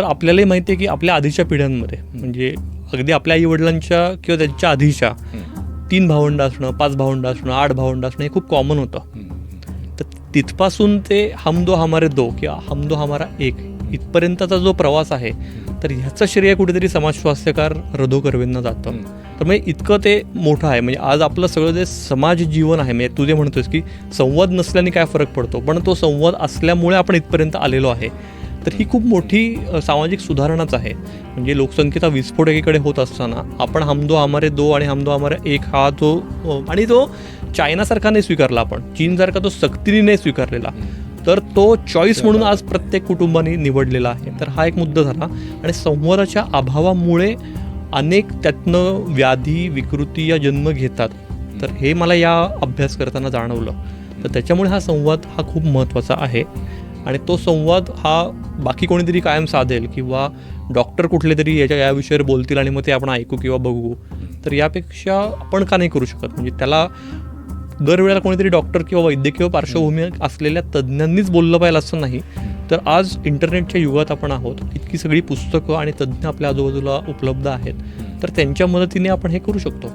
तर आपल्यालाही माहिती आहे की आपल्या आधीच्या पिढ्यांमध्ये म्हणजे अगदी आपल्या आईवडिलांच्या किंवा त्यांच्या आधीच्या तीन भावंड असणं पाच भावंड असणं आठ भावंड असणं हे खूप कॉमन होतं. तर तिथपासून ते हम दो हमारे दो किंवा हम दो हमारा एक इथपर्यंतचा जो प्रवास आहे तर ह्याचं श्रेय कुठेतरी समाज स्वास्थ्यकार रधो कर्वेंना जातं. तर म्हणजे इतकं ते मोठं आहे. म्हणजे आज आपलं सगळं जे समाज जीवन आहे म्हणजे तू जे म्हणतोस की संवाद नसल्याने काय फरक पडतो पण तो संवाद असल्यामुळे आपण इथपर्यंत आलेलो आहे. तर ही खूप मोठी सामाजिक सुधारणाच आहे. म्हणजे लोकसंख्येचा विस्फोट एकीकडे होत असताना आपण हमदो हमारे दो आणि हमदो हमारे एक हा जो आणि तो चायनासारखा नाही स्वीकारला आपण चीनसारखा तो सक्तीने नाही स्वीकारलेला. तर तो चॉईस म्हणून आज प्रत्येक कुटुंबाने निवडलेला आहे. तर हा एक मुद्दा झाला. आणि संवादाच्या अभावामुळे अनेक त्यातनं व्याधी विकृती या जन्म घेतात. तर हे मला या अभ्यास करताना जाणवलं. तर त्याच्यामुळे हा संवाद हा खूप महत्त्वाचा आहे. आणि तो संवाद हा बाकी कोणीतरी कायम साधेल किंवा डॉक्टर कुठले तरी याच्या या विषयावर बोलतील आणि मग ते आपण ऐकू किंवा बघू. तर यापेक्षा आपण का नाही करू शकत? म्हणजे त्याला दरवेळेला कोणीतरी डॉक्टर किंवा वैद्यकीय पार्श्वभूमी असलेल्या तज्ज्ञांनीच बोललं पाहिजे असं नाही. तर आज इंटरनेटच्या युगात आपण आहोत. इतकी सगळी पुस्तकं आणि तज्ज्ञ आपल्या आजूबाजूला उपलब्ध आहेत. तर त्यांच्या मदतीने आपण हे करू शकतो.